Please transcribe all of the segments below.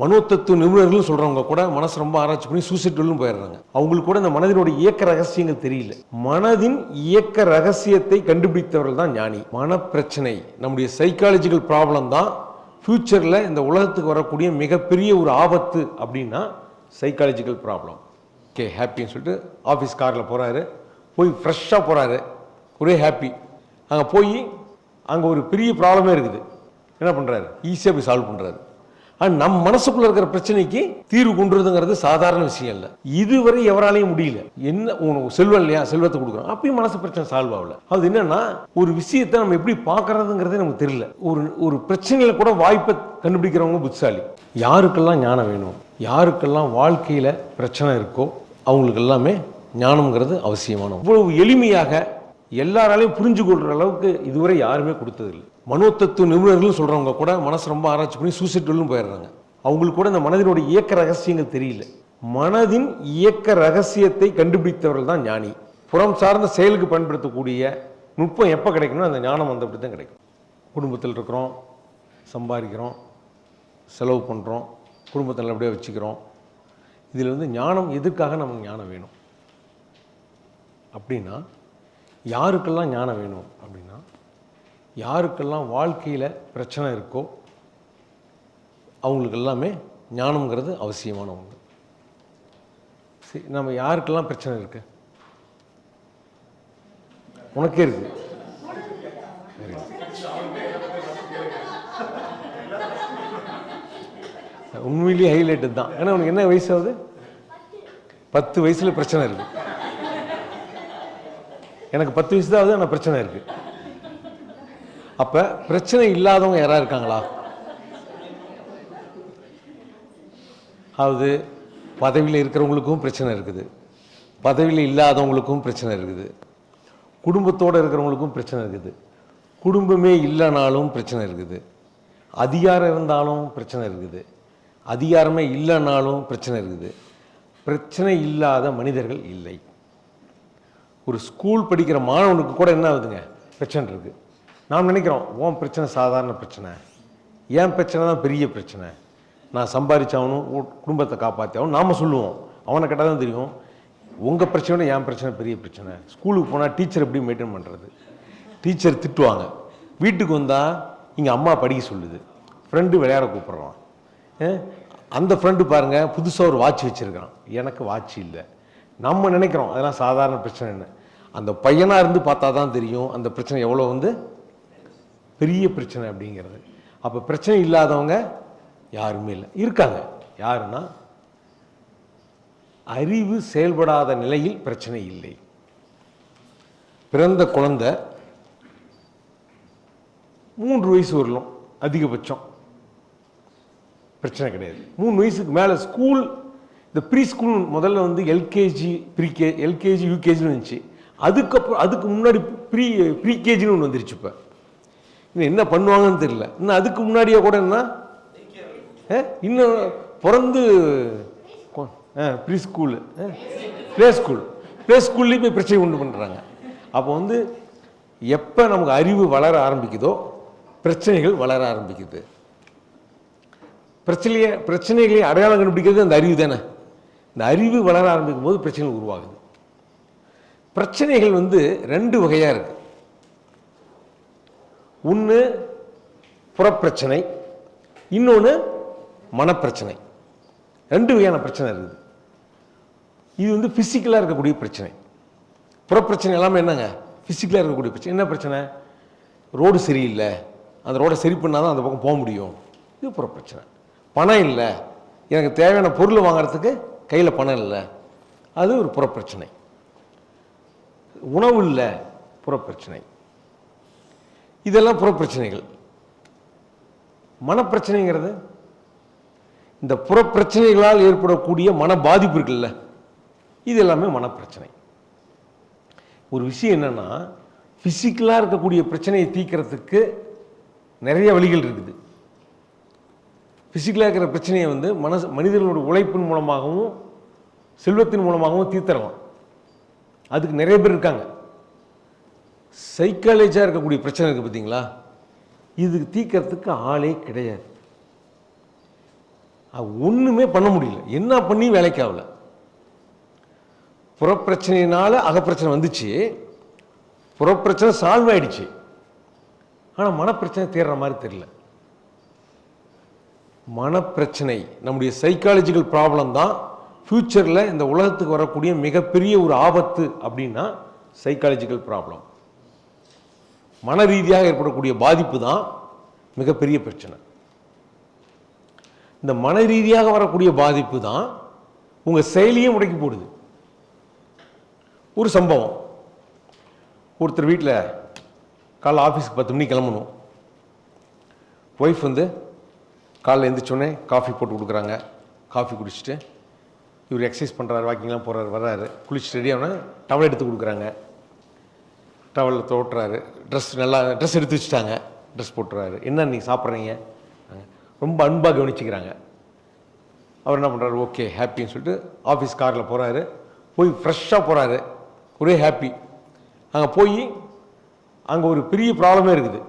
மனோத்தத்துவ நிபுணர்கள் சொல்றவங்க கூட மனசு ரொம்ப ஆராய்ச்சி பண்ணி சூசைட்டும் போயிடுறாங்க. அவங்களுக்கு கூட இந்த மனதினுடைய இயக்க ரகசியங்கள் தெரியல. மனதின் இயக்க ரகசியத்தை கண்டுபிடித்தவர்கள் தான் ஞானி. மனப்பிரச்சனை நம்முடைய சைக்காலஜிக்கல் ப்ராப்ளம் தான் ஃப்யூச்சரில் இந்த உலகத்துக்கு வரக்கூடிய மிகப்பெரிய ஒரு ஆபத்து அப்படின்னா சைக்காலஜிக்கல் ப்ராப்ளம் ஓகே ஹாப்பின்னு சொல்லிட்டு ஆஃபீஸ் காரில் போகிறாரு போய் ஃப்ரெஷ்ஷாக போகிறாரு ஒரே ஹாப்பி அங்கே போய் அங்கே ஒரு பெரிய ப்ராப்ளமே இருக்குது. என்ன பண்ணுறாரு ஈஸியாக போய் சால்வ் பண்ணுறாரு ஆனால் நம் மனசுக்குள்ள இருக்கிற பிரச்சனைக்கு தீர்வு கொண்டுறதுங்கிறது சாதாரண விஷயம் இல்லை. இதுவரை எவராலையும் முடியல. என்ன உனக்கு செல்வம் இல்லையா? செல்வத்தை கொடுக்குறோம். அப்பயும் மனசு பிரச்சனை சால்வ் ஆகல. அது என்னன்னா ஒரு விஷயத்தை நம்ம எப்படி பார்க்கறதுங்கிறதே நமக்கு தெரியல. ஒரு ஒரு பிரச்சனையில கூட வாய்ப்பை கண்டுபிடிக்கிறவங்க புத்திசாலி. யாருக்கெல்லாம் ஞானம் வேணும்? யாருக்கெல்லாம் வாழ்க்கையில பிரச்சனை இருக்கோ அவங்களுக்கு எல்லாமே ஞானம்ங்கிறது அவசியமான இவ்வளவு எளிமையாக எல்லாராலையும் புரிஞ்சு கொள்ற அளவுக்கு இதுவரை யாருமே கொடுத்ததில்லை. மனோத்தத்துவ நிபுணர்கள் சொல்றவங்க கூட மனசு ரொம்ப ஆராய்ச்சி பண்ணி சூசைட்டும் போயிடுறாங்க. அவங்களுக்கு கூட இந்த மனதினுடைய இயக்க ரகசியங்கள் தெரியல. மனதின் இயக்க ரகசியத்தை கண்டுபிடித்தவர்கள் தான் ஞானி. புறம் சார்ந்த செயலுக்கு பயன்படுத்தக்கூடிய நுட்பம் எப்போ கிடைக்கணும் அந்த ஞானம் வந்தபடி தான் கிடைக்கும். குடும்பத்தில் இருக்கிறோம் சம்பாதிக்கிறோம் செலவு பண்ணுறோம் குடும்பத்தை நல்லபடியாக வச்சுக்கிறோம். இதில் வந்து ஞானம் எதுக்காக நமக்கு ஞானம் வேணும்? அப்படின்னா யாருக்கெல்லாம் ஞானம் வேணும் அப்படின்னா யாருக்கெல்லாம் வாழ்க்கையில் பிரச்சனை இருக்கோ அவங்களுக்கு எல்லாமே ஞானம்ங்கிறது அவசியமான ஒன்று சரி நம்ம யாருக்கெல்லாம் பிரச்சனை இருக்குது உனக்கே இருக்கு. உண்மையிலேயே ஹைலைட்டு தான். ஏன்னா உனக்கு என்ன வயசு ஆகுது? பத்து வயசுல பிரச்சனை இருக்குது எனக்கு பத்து வயசு தான் ஆகுது ஆனால் பிரச்சனை இருக்கு. அப்ப பிரச்சனை இல்லாதவங்க யாராக இருக்காங்களா? அதாவது பதவியில் இருக்கிறவங்களுக்கும் பிரச்சனை இருக்குது. பதவியில் இல்லாதவங்களுக்கும் பிரச்சனை இருக்குது. குடும்பத்தோடு இருக்கிறவங்களுக்கும் பிரச்சனை இருக்குது. குடும்பமே இல்லைனாலும் பிரச்சனை இருக்குது. அதிகாரம் இருந்தாலும் பிரச்சனை இருக்குது. அதிகாரமே இல்லைனாலும் பிரச்சனை இருக்குது. பிரச்சனை இல்லாத மனிதர்கள் இல்லை. ஒரு ஸ்கூல் படிக்கிற மாணவனுக்கு கூட என்ன ஆகுதுங்க? பிரச்சனை இருக்குது நாம் நினைக்கிறோம் உன் பிரச்சனை சாதாரண பிரச்சனை. ஏன் பிரச்சனை தான் பெரிய பிரச்சனை. நான் சம்பாதிச்சாகணும் குடும்பத்தை காப்பாற்றியாகணும் நாம் சொல்லுவோம். அவனை கேட்டால் தான் தெரியும். உங்கள் பிரச்சனை என் பிரச்சனை பெரிய பிரச்சனை. ஸ்கூலுக்கு போனால் டீச்சர் எப்படி மெயின்டைன் பண்ணுறது டீச்சர் திட்டுவாங்க. வீட்டுக்கு வந்தால் இங்கே அம்மா படிக்க சொல்லுது. ஃப்ரெண்டு விளையாட கூப்பிட்றான். அந்த ஃப்ரெண்டு பாருங்கள் புதுசாக ஒரு வாட்ச் வச்சுருக்கான் எனக்கு வாட்ச் இல்லை. நம்ம நினைக்கிறோம் அதெல்லாம் சாதாரண பிரச்சனைன்னு. அந்த பையனாக இருந்து பார்த்தா தான் தெரியும் அந்த பிரச்சனை எவ்வளோ வந்து? பெரிய பிரச்சனை அப்படிங்கிறது. அப்போ பிரச்சனை இல்லாதவங்க யாருமே இல்லை. இருக்காங்க. யாருன்னா அறிவு செயல்படாத நிலையில் பிரச்சனை இல்லை. பிறந்த குழந்தை மூன்று வயசு வரலாம் அதிகபட்சம். பிரச்சனை கிடையாது. மூணு வயசுக்கு மேலே ஸ்கூல் இந்த ப்ரீ ஸ்கூல் முதல்ல வந்து எல்கேஜி ப்ரீ கே எல்கேஜி யூகேஜின்னு இருந்துச்சு. அதுக்கப்புறம் அதுக்கு முன்னாடி ப்ரீ ப்ரீ கேஜின்னு ஒன்று வந்துருச்சு இப்போ. இன்னும் என்ன பண்ணுவாங்கன்னு தெரியல. இன்னும் அதுக்கு முன்னாடியே கூட என்ன? இன்னும் பிறந்து pre school play school play ஸ்கூல்லேயும் போய் பிரச்சனை உண்டு பண்ணுறாங்க அப்போ வந்து எப்போ நமக்கு அறிவு வளர ஆரம்பிக்குதோ பிரச்சனைகள் வளர ஆரம்பிக்குது. பிரச்சனையை பிரச்சனைகளை அடையாளம் கண்டுபிடிக்கிறது அந்த அறிவு தானே. இந்த அறிவு வளர ஆரம்பிக்கும் போது பிரச்சனைகள் உருவாகுது. பிரச்சனைகள் வந்து ரெண்டு வகையாக இருக்கு. ஒன்று புறப்பிரச்சனை இன்னொன்று மனப்பிரச்சனை. ரெண்டு வகையான பிரச்சனை இருக்குது. இது வந்து ஃபிசிக்கலாக இருக்கக்கூடிய பிரச்சனை. புறப்பிரச்சனை எல்லாமே என்னங்க? ஃபிசிக்கலாக இருக்கக்கூடிய பிரச்சனை. என்ன பிரச்சனை? ரோடு சரியில்லை. அந்த ரோடை சரி பண்ணால் தான் அந்த பக்கம் போக முடியும். இது புறப்பிரச்சனை. பணம் இல்லை. எனக்கு தேவையான பொருள் வாங்குறதுக்கு கையில் பணம் இல்லை. அது ஒரு புறப்பிரச்சனை. உணவு இல்லை புறப்பிரச்சனை. இதெல்லாம் புறப்பிரச்சனைகள். மனப்பிரச்சனைங்கிறது இந்த புறப்பிரச்சனைகளால் ஏற்படக்கூடிய மன பாதிப்பு இருக்குல்ல இது எல்லாமே மனப்பிரச்சனை. ஒரு விஷயம் என்னன்னா ஃபிசிக்கலாக இருக்கக்கூடிய பிரச்சனையை தீர்க்கறதுக்கு நிறைய வழிகள் இருக்குது. ஃபிசிக்கலாக இருக்கிற பிரச்சனையை வந்து மனசு மனிதர்களோட உழைப்பின் மூலமாகவும் செல்வத்தின் மூலமாகவும் தீர்த்தரலாம். அதுக்கு நிறைய பேர் இருக்காங்க. சைக்காலஜியாக இருக்கக்கூடிய பிரச்சனை இருக்குது பார்த்தீங்களா இதுக்கு தீக்கிறதுக்கு ஆளே கிடையாது. அது ஒன்றுமே பண்ண முடியல. என்ன பண்ணி வேலைக்கு ஆகல? புறப்பிரச்சனையினால் அகப்பிரச்சனை வந்துச்சு. புறப்பிரச்சனை சால்வ் ஆயிடுச்சு. ஆனால் மனப்பிரச்சனை தீர்ற மாதிரி தெரியல. மனப்பிரச்சனை நம்முடைய சைக்காலஜிக்கல் ப்ராப்ளம் தான் ஃப்யூச்சரில் இந்த உலகத்துக்கு வரக்கூடிய மிகப்பெரிய ஒரு ஆபத்து அப்படின்னா சைக்காலஜிக்கல் ப்ராப்ளம் மன ரீதியாக ஏற்படக்கூடிய பாதிப்பு தான் மிகப்பெரிய பிரச்சனை. இந்த மன ரீதியாக வரக்கூடிய பாதிப்பு தான் உங்கள் செயலியே முடக்கி போடுது. ஒரு சம்பவம். ஒருத்தர் வீட்டில் காலைல ஆஃபீஸுக்கு பத்து மணிக்கு கிளம்பணும். ஒய்ஃப் வந்து காலைல எழுந்திரிச்சோடனே காஃபி போட்டு கொடுக்குறாங்க. காஃபி குடிச்சிட்டு இவர் எக்ஸசைஸ் பண்ணுறாரு வாக்கிங்லாம் போகிறாரு வர்றாரு. குளிச்சுட்டு ஆனால் டவல் எடுத்து கொடுக்குறாங்க. டவலில் தோட்டுறாரு. ட்ரெஸ் நல்லா ட்ரெஸ் எடுத்து வச்சுட்டாங்க. ட்ரெஸ் போட்டுறாரு. என்ன நீங்கள் சாப்பிட்றீங்க? ரொம்ப அன்பாக கவனிச்சிக்கிறாங்க. அவர் என்ன பண்ணுறாரு ஓகே ஹாப்பின்னு சொல்லிட்டு ஆஃபீஸ் காரில் போகிறாரு போய் ஃப்ரெஷ்ஷாக போகிறாரு ஒரே ஹாப்பி அங்கே போய் அங்கே ஒரு பெரிய ப்ராப்ளமே இருக்குது.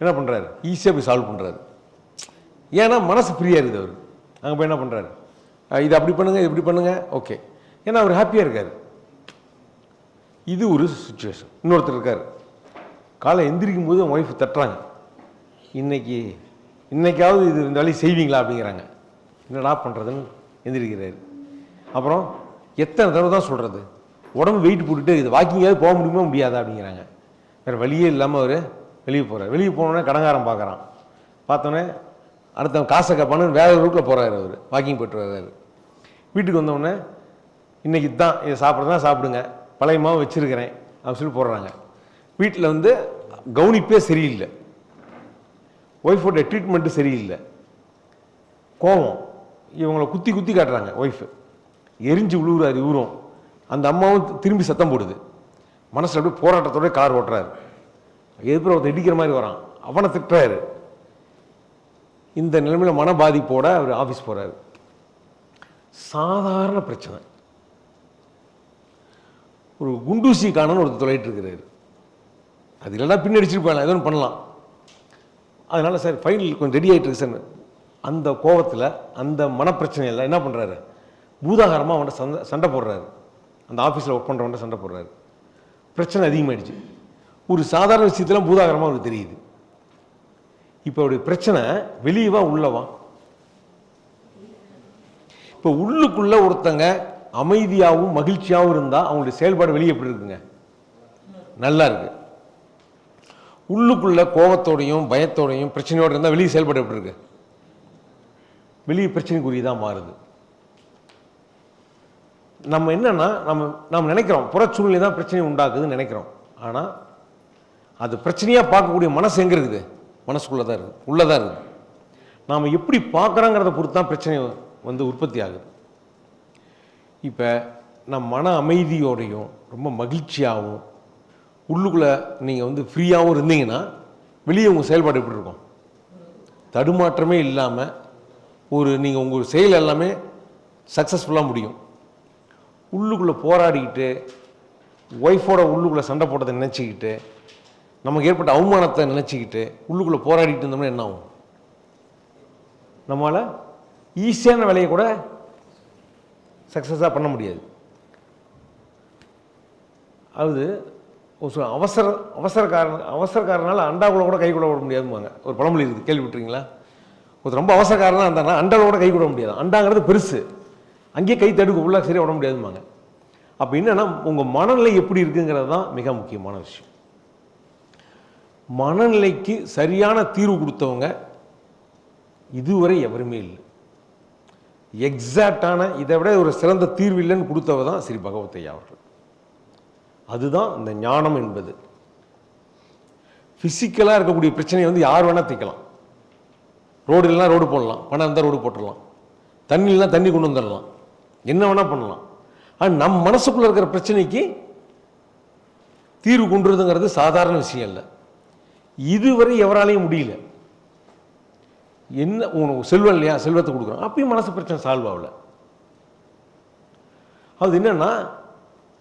என்ன பண்ணுறாரு ஈஸியாக போய் சால்வ் பண்ணுறாரு ஏன்னா மனசு ஃப்ரீயாக இருக்குது அவர். அங்கே போய் என்ன பண்ணுறாரு இது அப்படி பண்ணுங்க இப்படி பண்ணுங்கள் ஓகே ஏன்னா அவர் ஹாப்பியாக இருக்கார். இது ஒரு சுச்சுவேஷன் இன்னொருத்தர் இருக்கார். காலை எந்திரிக்கும் போது ஒய்ஃப் தட்டுறாங்க. இன்னைக்கு இன்னைக்காவது இது இந்த வேலையை செய்வீங்களா அப்படிங்கிறாங்க. என்னடா பண்ணுறதுன்னு எந்திரிக்கிறார். அப்புறம் எத்தனை தடவை தான் சொல்கிறது உடம்பு வெயிட் போட்டுட்டு இது வாக்கிங்காவது போக முடியுமா முடியாதா அப்படிங்கிறாங்க. வேறு வழியே இல்லாமல் அவர் வெளியே போகிறார் வெளியே போனோடனே கடங்காரம் பார்க்குறான். பார்த்தோன்னே அடுத்தவன் காசை கப்பான்னு வேறு ரூட்டில் போகிறாரு அவர். வாக்கிங் போயிட்டு வர்றாரு. வீட்டுக்கு வந்தவுடனே இன்னைக்கு தான் இதை சாப்பிட்றதா சாப்பிடுங்க. பழைய மாவு வச்சுருக்கிறேன். அப்படின்னு சொல்லி போடுறாங்க. வீட்டில் வந்து கவனிப்பே சரியில்லை. ஒய்ஃபோட ட்ரீட்மெண்ட்டு சரியில்லை. கோபம் இவங்கள குத்தி குத்தி காட்டுறாங்க ஒய்ஃபு எரிஞ்சு விழுகுறாரு இவரும். அந்த அம்மாவும் திரும்பி சத்தம் போடுது. மனசில் அப்படியே போராட்டத்தோட கார் ஓட்டுறாரு. எதிர்ப்பு ஒருத்தர் இடிக்கிற மாதிரி வரான்? அவனை திட்டுறாரு. இந்த நிலைமையில் மன பாதிப்போட அவர் ஆஃபீஸ் போகிறாரு சாதாரண பிரச்சனை. ஒரு குண்டூசி காணன்னு ஒருத்தர் தொலைட்டு இருக்கிறாரு அது இல்லைன்னா பின்னடிச்சிட்டு போயிடலாம் எதுவும் பண்ணலாம். அதனால் சார் ஃபைனல் கொஞ்சம் ரெடி ஆகிட்டு இருக்கு சார். அந்த கோபத்தில் அந்த மனப்பிரச்சனையில் என்ன பண்ணுறாரு பூதாகாரமாக அவன்கிட்ட சண்டை சண்டை போடுறாரு. அந்த ஆஃபீஸில் ஒர்க் பண்ணுறவன்ட்ட சண்டை போடுறாரு. பிரச்சனை அதிகமாகிடுச்சு ஒரு சாதாரண விஷயத்தெல்லாம் பூதாகரமாக அவருக்கு தெரியுது. இப்போ அவருடைய பிரச்சனை வெளியவா உள்ளவா? இப்போ உள்ளுக்குள்ள ஒருத்தங்க அமைதியாகவும் மகிழ்ச்சியாகவும் இருந்தால் அவங்களுடைய செயல்பாடு வெளியே எப்படி இருக்குங்க? நல்லா இருக்கு. உள்ளுக்குள்ள கோபத்தோடையும் பயத்தோடையும் பிரச்சனையோடு இருந்தால் வெளியே செயல்பாடு எப்படி இருக்கு? வெளியே பிரச்சனைக்குரியதாக மாறுது. நம்ம என்னன்னா நம்ம நம்ம நினைக்கிறோம் புற சூழ்நிலை தான் பிரச்சனை உண்டாக்குதுன்னு நினைக்கிறோம். ஆனால் அது பிரச்சனையாக பார்க்கக்கூடிய மனசு எங்கே இருக்குது? மனசுக்குள்ளே தான் இருக்குது உள்ளே தான் இருக்குது நாம் எப்படி பார்க்குறோங்கிறத பொறுத்து தான் பிரச்சனை வந்து உற்பத்தி ஆகுது இப்போ நம்ம மன அமைதியோடையும் ரொம்ப மகிழ்ச்சியாகவும் உள்ளுக்குள்ளே நீங்கள் வந்து ஃப்ரீயாகவும் இருந்தீங்கன்னா வெளியே உங்கள் செயல்பாடு எப்படி இருக்கும்? தடுமாற்றமே இல்லாமல் ஒரு நீங்கள் உங்கள் செயல் எல்லாமே சக்ஸஸ்ஃபுல்லாக முடியும். உள்ளுக்குள்ளே போராடிக்கிட்டு ஒய்ஃபோட உள்ளுக்குள்ளே சண்டை போட்டதை நினச்சிக்கிட்டு நமக்கு ஏற்பட்ட அவமானத்தை நினச்சிக்கிட்டு உள்ளுக்குள்ளே போராடிட்டு இருந்தோம்னா என்ன ஆகும்? நம்மளால் ஈஸியான வேலையை கூட சக்ஸஸாக பண்ண முடியாது. அது ஒரு சில அவசர அவசரக்காரன் அவசரக்காரனால் அண்டாக்குள்ள கூட கை கூட விட முடியாதுவாங்க ஒரு பழமொழி இருக்குது கேள்விப்பட்டிருக்கீங்களா? ஒருத்தர் ரொம்ப அவசரக்காரனாக இருந்தானா அண்டாவில் கூட கை கூட முடியாது. அண்டாங்கிறது பெருசு. அங்கேயே கை தடுக்க உள்ள சரியாக விட முடியாதுமாங்க அப்போ என்னன்னா உங்கள் மனநிலை எப்படி இருக்குங்கிறது தான் மிக முக்கியமான விஷயம். மனநிலைக்கு சரியான தீர்வு கொடுத்தவங்க இதுவரை எவருமே இல்லை. எக்ஸாக்டான இதை விட ஒரு சிறந்த தீர்வு இல்லைன்னு கொடுத்தவ தான் ஸ்ரீ பகவத்தையா அவர்கள். அதுதான் இந்த ஞானம் என்பது. ஃபிசிக்கலாக இருக்கக்கூடிய பிரச்சனையை வந்து யார் வேணால் தீர்க்கலாம் ரோடு இல்லைனா ரோடு போடலாம். பணம் இருந்தால் ரோடு போட்டுடலாம். தண்ணி இல்லைனா தண்ணி கொண்டு வந்துடலாம். என்ன வேணால் பண்ணலாம். ஆனால் நம் மனசுக்குள்ளே இருக்கிற பிரச்சனைக்கு தீர்வு கொண்டுறதுங்கிறது சாதாரண விஷயம் இல்லை. இதுவரை எவராலையும் முடியல. என்ன உனக்கு செல்வம் இல்லையா? செல்வத்தை கொடுக்குறோம் அப்பயும் மனசு பிரச்சனை சால்வ் ஆகல. அது என்னன்னா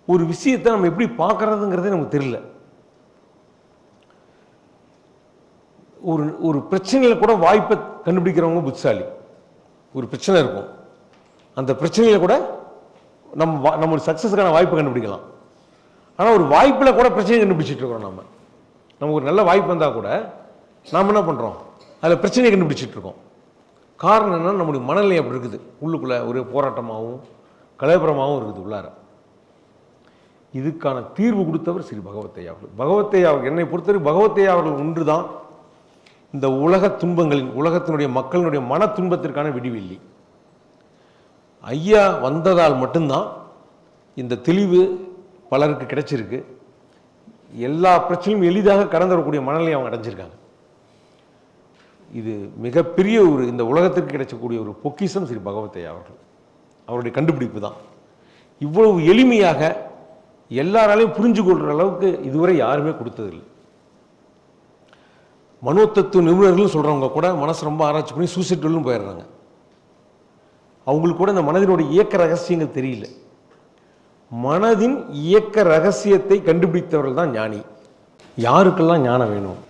ஒரு விஷயத்தை நம்ம எப்படி பார்க்கறதுங்கிறதே நமக்கு தெரியல. ஒரு ஒரு பிரச்சனையில் கூட வாய்ப்பை கண்டுபிடிக்கிறவங்க புத்திசாலி. ஒரு பிரச்சனை இருக்கும். அந்த பிரச்சனையில் கூட நம்ம வா- நம்மளுடைய சக்ஸஸுக்கான வாய்ப்பை கண்டுபிடிக்கலாம். ஆனால் ஒரு வாய்ப்பில் கூட பிரச்சனையை கண்டுபிடிச்சிட்டு இருக்கிறோம் நம்ம. நமக்கு ஒரு நல்ல வாய்ப்பு வந்தால் கூட நாம் என்ன பண்ணுறோம் அதில் பிரச்சனையை கண்டுபிடிச்சிட்டு இருக்கோம். காரணம் என்னன்னா நம்முடைய மனநிலை அப்படி இருக்குது. உள்ளுக்குள்ளே ஒரு போராட்டமாகவும் கலவரமாகவும் இருக்குது உள்ளார. இதுக்கான தீர்வு கொடுத்தவர் ஸ்ரீ பகவத்தையா அவர்கள். பகவத்தையா அவர்கள் என்னை பொறுத்தவரை பகவத்தையா அவர்கள் ஒன்று தான் இந்த உலக துன்பங்களின் உலகத்தினுடைய மக்களினுடைய மன துன்பத்திற்கான விடிவில்லி. ஐயா வந்ததால் மட்டும்தான் இந்த தெளிவு பலருக்கு கிடைச்சிருக்கு. எல்லா பிரச்சனையும் எளிதாக கடந்து வரக்கூடிய மனநிலை அவங்க அடைஞ்சிருக்காங்க. இது மிகப்பெரிய ஒரு இந்த உலகத்திற்கு கிடைச்சக்கூடிய ஒரு பொக்கிஷம் ஸ்ரீ பகவத்தையா அவர்கள். அவருடைய கண்டுபிடிப்பு தான். இவ்வளவு எளிமையாக எல்லாராலையும் புரிஞ்சு கொள்கிற அளவுக்கு இதுவரை யாருமே கொடுத்ததில்லை. மனோத்தத்துவ நிபுணர்கள் சொல்கிறவங்க கூட மனசு ரொம்ப ஆராய்ச்சி பண்ணி சூசைட்டுன்னு போயிடுறாங்க. அவங்களுக்கு கூட இந்த மனதினுடைய இயக்க ரகசியங்கள் தெரியல. மனதின் இயக்க ரகசியத்தை கண்டுபிடித்தவர்கள் தான் ஞானி. யாருக்கெல்லாம் ஞானம் வேணும்?